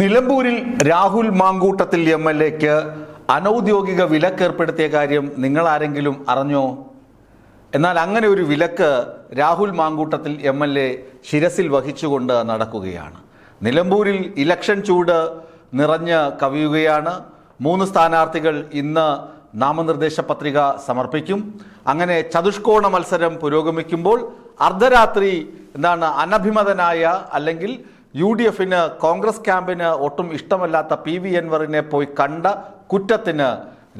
നിലമ്പൂരിൽ Rahul Mamkootathil M L എക്ക് അനൗദ്യോഗിക വിലക്കേർപ്പെടുത്തിയ കാര്യം നിങ്ങൾ ആരെങ്കിലും അറിഞ്ഞോ? എന്നാൽ അങ്ങനെ ഒരു വിലക്ക് Rahul Mankoottathil M L A ശിരസിൽ വഹിച്ചുകൊണ്ട് നടക്കുകയാണ്. നിലമ്പൂരിൽ ഇലക്ഷൻ ചൂട് നിറഞ്ഞ് കവിയുകയാണ്. മൂന്ന് സ്ഥാനാർത്ഥികൾ ഇന്ന് നാമനിർദ്ദേശ പത്രിക സമർപ്പിക്കും. അങ്ങനെ ചതുഷ്കോണ മത്സരം പുരോഗമിക്കുമ്പോൾ അർദ്ധരാത്രി എന്താണ് അനഭിമതനായ അല്ലെങ്കിൽ യു ഡി എഫിന് കോൺഗ്രസ് ക്യാമ്പിന് ഒട്ടും ഇഷ്ടമല്ലാത്ത പി വി എൻവറിനെ പോയി കണ്ട കുറ്റത്തിന്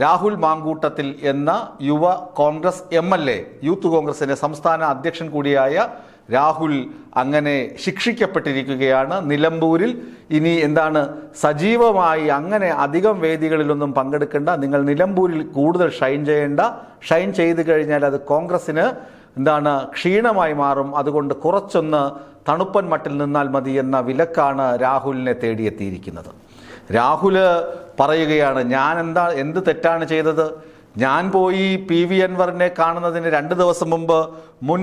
രാഹുൽ മാങ്കൂട്ടത്തിൽ എന്ന യുവ Congress M L A youth കോൺഗ്രസിന്റെ സംസ്ഥാന അധ്യക്ഷൻ കൂടിയായ രാഹുൽ അങ്ങനെ ശിക്ഷിക്കപ്പെട്ടിരിക്കുകയാണ് നിലമ്പൂരിൽ. ഇനി എന്താണ്? സജീവമായി അങ്ങനെ അധികം വേദികളിലൊന്നും പങ്കെടുക്കേണ്ട. നിങ്ങൾ നിലമ്പൂരിൽ കൂടുതൽ ഷൈൻ ചെയ്യേണ്ട. ഷൈൻ ചെയ്തു കഴിഞ്ഞാൽ അത് കോൺഗ്രസിന് എന്താണ് ക്ഷീണമായി മാറും. അതുകൊണ്ട് കുറച്ചൊന്ന് തണുപ്പൻ മട്ടിൽ നിന്നാൽ മതി എന്ന വിലക്കാണ് രാഹുലിനെ തേടിയെത്തിയിരിക്കുന്നത്. രാഹുൽ പറയുകയാണ് ഞാൻ എന്താ എന്ത് തെറ്റാണ് ചെയ്തത്? ഞാൻ പോയി പി വി അൻവറിനെ കാണുന്നതിന് രണ്ട് ദിവസം മുമ്പ് മുൻ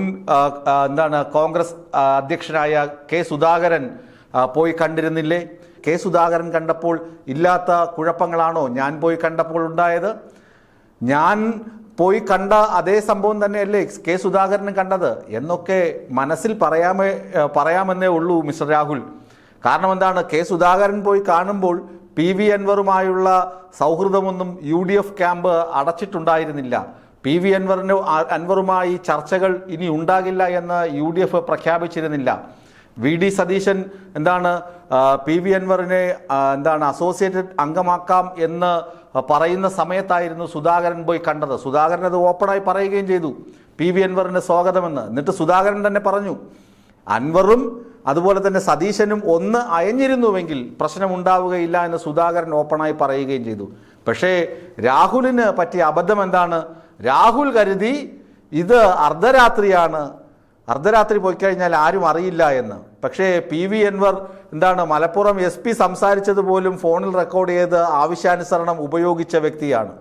എന്താണ് കോൺഗ്രസ് അധ്യക്ഷനായ കെ സുധാകരൻ പോയി കണ്ടിരുന്നില്ലേ? കെ സുധാകരൻ കണ്ടപ്പോൾ ഇല്ലാത്ത കുഴപ്പങ്ങളാണോ? ഞാൻ പോയി കണ്ടപ്പോൾ ഉണ്ടായത്? ഞാൻ പോയി കണ്ട അതേ സംഭവം തന്നെയല്ലേ കെ സുധാകരനും കണ്ടത്? എന്നൊക്കെ മനസ്സിൽ പറയാമേ പറയാമെന്നേ ഉള്ളൂ മിസ്റ്റർ രാഹുൽ. കാരണം എന്താണ്? കെ സുധാകരൻ പോയി കാണുമ്പോൾ പി വി അൻവറുമായുള്ള സൗഹൃദമൊന്നും യു ഡി എഫ് ക്യാമ്പ് അടച്ചിട്ടുണ്ടായിരുന്നില്ല. പി വി അൻവറിന് അൻവറുമായി ചർച്ചകൾ ഇനി ഉണ്ടാകില്ല എന്ന് യു ഡി എഫ് പ്രഖ്യാപിച്ചിരുന്നില്ല. വി ഡി സതീശൻ എന്താണ് പി വി അൻവറിനെ എന്താണ് അസോസിയേറ്റഡ് അംഗമാക്കാം എന്ന് പറയുന്ന സമയത്തായിരുന്നു സുധാകരൻ പോയി കണ്ടത്. സുധാകരൻ അത് ഓപ്പണായി പറയുകയും ചെയ്തു. പി വി അൻവറിന് സ്വാഗതമെന്ന്. എന്നിട്ട് സുധാകരൻ തന്നെ പറഞ്ഞു അൻവറും അതുപോലെ തന്നെ സതീശനും ഒന്ന് അയഞ്ഞിരുന്നുവെങ്കിൽ പ്രശ്നമുണ്ടാവുകയില്ല എന്ന് സുധാകരൻ ഓപ്പണായി പറയുകയും ചെയ്തു. പക്ഷേ രാഹുലിന് പറ്റിയ അബദ്ധം എന്താണ്? രാഹുൽ കരുതി ഇത് അർദ്ധരാത്രിയാണ് അർദ്ധരാത്രി പോയി കഴിഞ്ഞാൽ ആരും അറിയില്ല എന്ന്. പക്ഷേ പി വി എൻവർ എന്താണ് മലപ്പുറം എസ് പി സംസാരിച്ചത് പോലും ഫോണിൽ റെക്കോർഡ് ചെയ്ത് ആവശ്യാനുസരണം ഉപയോഗിച്ച വ്യക്തിയാണ്.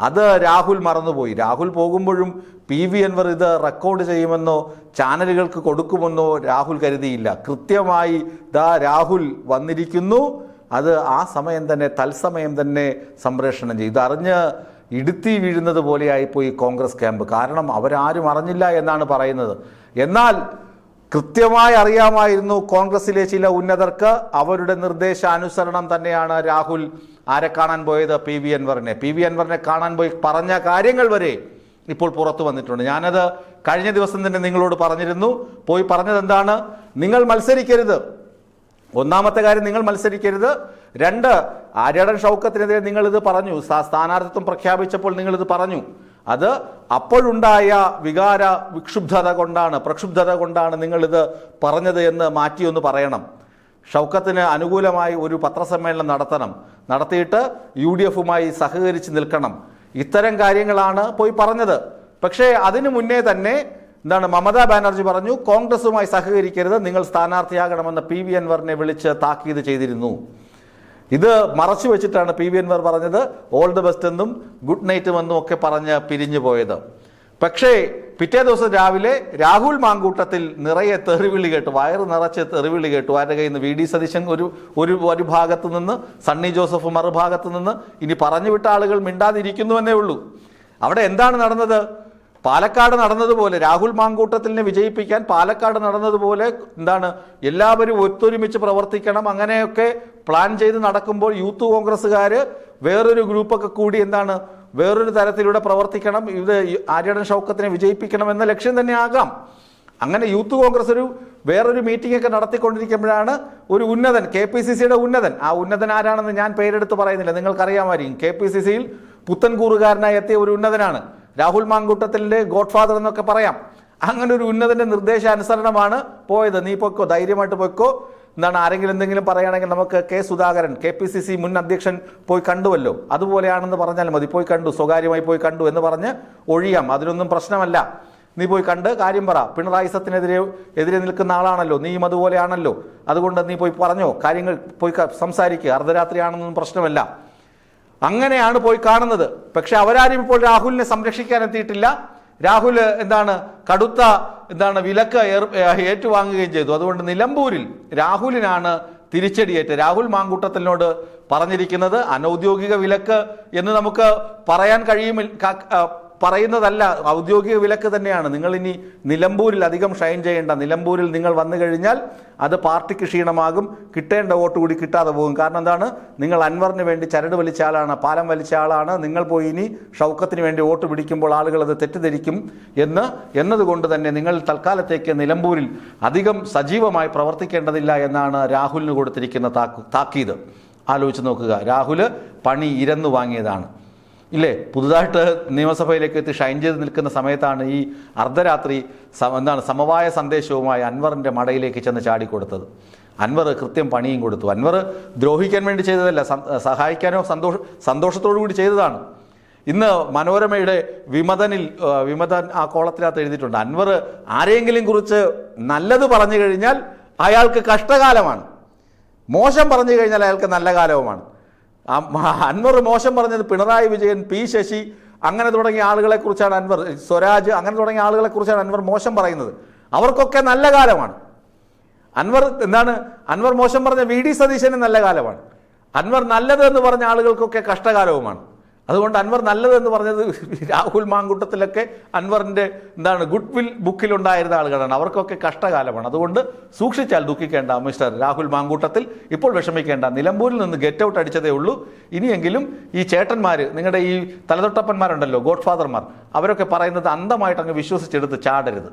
അത് രാഹുൽ മറന്നുപോയി. രാഹുൽ പോകുമ്പോഴും പി വി എൻവർ ഇത് റെക്കോർഡ് ചെയ്യുമെന്നോ ചാനലുകൾക്ക് കൊടുക്കുമെന്നോ രാഹുൽ കരുതിയില്ല. കൃത്യമായി ദാ രാഹുൽ വന്നിരിക്കുന്നു. അത് ആ സമയം തന്നെ തത്സമയം തന്നെ സംപ്രേഷണം ചെയ്തു. അറിഞ്ഞ് ഇടുത്തി വീഴുന്നത് പോലെയായിപ്പോയി കോൺഗ്രസ് ക്യാമ്പ്. കാരണം അവരാരും അറിഞ്ഞില്ല എന്നാണ് പറയുന്നത്. എന്നാൽ കൃത്യമായി അറിയാമായിരുന്നു കോൺഗ്രസിലെ ചില ഉന്നതർക്ക് അവരുടെ നിർദ്ദേശാനുസരണം തന്നെയാണ് രാഹുൽ ആരെ കാണാൻ പോയത്? പി വി അൻവറിനെ. പി വി അൻവറിനെ കാണാൻ പോയി പറഞ്ഞ കാര്യങ്ങൾ വരെ ഇപ്പോൾ പുറത്തു വന്നിട്ടുണ്ട്. ഞാനത് കഴിഞ്ഞ ദിവസം തന്നെ നിങ്ങളോട് പറഞ്ഞിരുന്നു. പോയി പറഞ്ഞത് എന്താണ് നിങ്ങൾ മത്സരിക്കരുത്. ഒന്നാമത്തെ കാര്യം നിങ്ങൾ മത്സരിക്കരുത്. രണ്ട് ആര്യടൻ ഷൗക്കത്തിനെതിരെ നിങ്ങളിത് പറഞ്ഞു. സ്ഥാ- സ്ഥാനാർത്ഥിത്വം പ്രഖ്യാപിച്ചപ്പോൾ നിങ്ങളിത് പറഞ്ഞു. അത് അപ്പോഴുണ്ടായ വികാര വിക്ഷുബ്ധത കൊണ്ടാണ് പ്രക്ഷുബ്ധത കൊണ്ടാണ് നിങ്ങളിത് പറഞ്ഞത് എന്ന് മാറ്റിയൊന്ന് പറയണം. ഷൗക്കത്തിന് അനുകൂലമായി ഒരു പത്രസമ്മേളനം നടത്തണം. നടത്തിയിട്ട് യു ഡി എഫുമായി സഹകരിച്ച് നിൽക്കണം. ഇത്തരം കാര്യങ്ങളാണ് പോയി പറഞ്ഞത്. പക്ഷേ അതിനു മുന്നേ തന്നെ എന്താണ് മമതാ ബാനർജി പറഞ്ഞു കോൺഗ്രസുമായി സഹകരിക്കരുത് നിങ്ങൾ സ്ഥാനാർത്ഥിയാകണമെന്ന് പി വി അൻവറിനെ വിളിച്ച് താക്കീത് ചെയ്തിരുന്നു. ഇത് മറച്ചു വെച്ചിട്ടാണ് പി വി അൻവർ പറഞ്ഞത്. ഓൾ ദി ബെസ്റ്റ് എന്നും ഗുഡ് നൈറ്റും എന്നും ഒക്കെ പറഞ്ഞ് പിരിഞ്ഞു പോയത്. പക്ഷേ പിറ്റേ ദിവസം രാവിലെ രാഹുൽ മാങ്കൂട്ടത്തിൽ നിറയെ തെറിവിളി കേട്ടു. വയറ് നിറച്ച് തെറിവിളി കേട്ടു. ആരുടെ കയ്യിൽ നിന്ന്? വി. ഡി. സതീശൻ ഒരു ഒരു ഒരു ഭാഗത്ത് നിന്ന് സണ്ണി ജോസഫ് മറുഭാഗത്ത് നിന്ന്. ഇനി പറഞ്ഞു വിട്ട ആളുകൾ മിണ്ടാതിരിക്കുന്നുവെന്നേ ഉള്ളൂ. അവിടെ എന്താണ് നടന്നത്? പാലക്കാട് നടന്നതുപോലെ രാഹുൽ മാങ്കൂട്ടത്തിനെ വിജയിപ്പിക്കാൻ പാലക്കാട് നടന്നതുപോലെ എന്താണ് എല്ലാവരും ഒത്തൊരുമിച്ച് പ്രവർത്തിക്കണം. അങ്ങനെയൊക്കെ പ്ലാൻ ചെയ്ത് നടക്കുമ്പോൾ യൂത്ത് കോൺഗ്രസ്സുകാർ വേറൊരു ഗ്രൂപ്പൊക്കെ കൂടി എന്താണ് വേറൊരു തരത്തിലൂടെ പ്രവർത്തിക്കണം. ഇത് ആര്യടൻ ഷൗക്കത്തിനെ വിജയിപ്പിക്കണം എന്ന ലക്ഷ്യം തന്നെ ആകാം. അങ്ങനെ യൂത്ത് കോൺഗ്രസ് ഒരു വേറൊരു മീറ്റിംഗ് ഒക്കെ നടത്തിക്കൊണ്ടിരിക്കുമ്പോഴാണ് ഒരു ഉന്നതൻ കെ പി സി സിയുടെ ഉന്നതൻ. ആ ഉന്നതൻ ആരാണെന്ന് ഞാൻ പേരെടുത്ത് പറയുന്നില്ല. നിങ്ങൾക്കറിയാമായിരിക്കും. കെ പി സി സിയിൽ പുത്തൻകൂറുകാരനായി എത്തിയ ഒരു ഉന്നതനാണ്. രാഹുൽ മാങ്കൂട്ടത്തിലെ ഗോഡ്ഫാദർ എന്നൊക്കെ പറയാം. അങ്ങനെ ഒരു ഉന്നതന്റെ നിർദ്ദേശാനുസരണമാണ് പോയത്. നീ പൊയ്ക്കോ ധൈര്യമായിട്ട് പൊയ്ക്കോ. എന്താണ് ആരെങ്കിലും എന്തെങ്കിലും പറയുകയാണെങ്കിൽ നമുക്ക് K Sudhakaran K P C C മുൻ അധ്യക്ഷൻ പോയി കണ്ടുവല്ലോ. അതുപോലെയാണെന്ന് പറഞ്ഞാൽ മതി. പോയി കണ്ടു സ്വകാര്യമായി പോയി കണ്ടു എന്ന് പറഞ്ഞ് ഒഴിയാം. അതിനൊന്നും പ്രശ്നമല്ല. നീ പോയി കണ്ട് കാര്യം പറ. പിണറായി സത്തിനെതിരെ എതിരെ നിൽക്കുന്ന ആളാണല്ലോ. നീയും അതുപോലെയാണല്ലോ. അതുകൊണ്ട് നീ പോയി പറഞ്ഞോ. കാര്യങ്ങൾ പോയി സംസാരിക്കുക അർദ്ധരാത്രിയാണെന്നൊന്നും പ്രശ്നമല്ല. അങ്ങനെയാണ് പോയി കാണുന്നത്. പക്ഷെ അവരാരും ഇപ്പോൾ രാഹുലിനെ സംരക്ഷിക്കാൻ എത്തിയിട്ടില്ല. രാഹുൽ എന്താണ് കടുത്ത എന്താണ് വിലക്ക് ഏറ്റുവാങ്ങുകയും ചെയ്തു. അതുകൊണ്ട് നിലമ്പൂരിൽ രാഹുലിനാണ് തിരിച്ചടിയേറ്റ് രാഹുൽ മാങ്കൂട്ടത്തിനോട് പറഞ്ഞിരിക്കുന്നത് അനൗദ്യോഗിക വിലക്ക് എന്ന് നമുക്ക് പറയാൻ കഴിയുമില്ല ക- ആ, പറയുന്നതല്ല ഔദ്യോഗിക വിലക്ക് തന്നെയാണ്. നിങ്ങൾ ഇനി നിലമ്പൂരിൽ അധികം ഷൈൻ ചെയ്യേണ്ട നിലമ്പൂരിൽ നിങ്ങൾ വന്നു കഴിഞ്ഞാൽ അത് പാർട്ടിക്ക് ക്ഷീണമാകും കിട്ടേണ്ട വോട്ട് കൂടി കിട്ടാതെ പോകും. കാരണം എന്താണ്? നിങ്ങൾ അൻവറിന് വേണ്ടി ചരട് വലിച്ച ആളാണ് പാലം വലിച്ച ആളാണ്. നിങ്ങൾ പോയി ഇനി ഷൗക്കത്തിന് വേണ്ടി വോട്ട് പിടിക്കുമ്പോൾ ആളുകൾ അത് തെറ്റിദ്ധരിക്കും എന്ന് എന്നതുകൊണ്ട് തന്നെ നിങ്ങൾ തൽക്കാലത്തേക്ക് നിലമ്പൂരിൽ അധികം സജീവമായി പ്രവർത്തിക്കേണ്ടതില്ല എന്നാണ് രാഹുലിന് കൊടുത്തിരിക്കുന്ന താക്കു താക്കീത്. ആലോചിച്ച് നോക്കുക. രാഹുൽ പണി ഇരന്നു വാങ്ങിയതാണ്. ഇല്ലേ? പുതുതായിട്ട് നിയമസഭയിലേക്ക് എത്തി ഷൈൻ ചെയ്ത് നിൽക്കുന്ന സമയത്താണ് ഈ അർദ്ധരാത്രി എന്താണ് സമവായ സന്ദേശവുമായി അൻവറിന്റെ മടയിലേക്ക് ചെന്ന് ചാടിക്കൊടുത്തത്. അൻവർ കൃത്യം പണിയും കൊടുത്തു. അൻവർ ദ്രോഹിക്കാൻ വേണ്ടി ചെയ്തതല്ല സഹായിക്കാനോ സന്തോഷ സന്തോഷത്തോടു കൂടി ചെയ്തതാണ്. ഇന്ന് മനോരമയുടെ വിമതനിൽ വിമത വിമതൻ ആ കോളത്തിനകത്ത് എഴുതിയിട്ടുണ്ട്. അൻവർ ആരെയെങ്കിലും കുറിച്ച് നല്ലത് പറഞ്ഞു കഴിഞ്ഞാൽ അയാൾക്ക് കഷ്ടകാലമാണ്. മോശം പറഞ്ഞു കഴിഞ്ഞാൽ അയാൾക്ക് നല്ല കാലവുമാണ്. അൻവർ മോശം പറഞ്ഞത് പിണറായി വിജയൻ പി ശശി അങ്ങനെ തുടങ്ങിയ ആളുകളെ കുറിച്ചാണ് അൻവർ സ്വരാജ് അങ്ങനെ തുടങ്ങിയ ആളുകളെ കുറിച്ചാണ് അൻവർ മോശം പറയുന്നത്. അവർക്കൊക്കെ നല്ല കാലമാണ്. അൻവർ എന്താണ്? അൻവർ മോശം പറഞ്ഞ വി ഡി സതീശന് നല്ല കാലമാണ്. അൻവർ നല്ലത് എന്ന് പറഞ്ഞ ആളുകൾക്കൊക്കെ കഷ്ടകാലവുമാണ്. അതുകൊണ്ട് അൻവർ നല്ലത് എന്ന് പറഞ്ഞത് രാഹുൽ മാങ്കൂട്ടത്തിലൊക്കെ അൻവറിന്റെ എന്താണ് ഗുഡ് വിൽ ബുക്കിലുണ്ടായിരുന്ന ആളുകളാണ്. അവർക്കൊക്കെ കഷ്ടകാലമാണ്. അതുകൊണ്ട് സൂക്ഷിച്ചാൽ ദുഃഖിക്കേണ്ട മിസ്റ്റർ രാഹുൽ മാങ്കൂട്ടത്തിൽ. ഇപ്പോൾ വിഷമിക്കേണ്ട. നിലമ്പൂരിൽ നിന്ന് ഗെറ്റ് ഔട്ട് അടിച്ചതേ ഉള്ളൂ. ഇനിയെങ്കിലും ഈ ചേട്ടന്മാർ നിങ്ങളുടെ ഈ തലതൊട്ടപ്പന്മാരുണ്ടല്ലോ ഗോഡ് ഫാദർമാർ അവരൊക്കെ പറയുന്നത് അന്ധമായിട്ട് അങ്ങ് വിശ്വസിച്ചെടുത്ത് ചാടരുത്.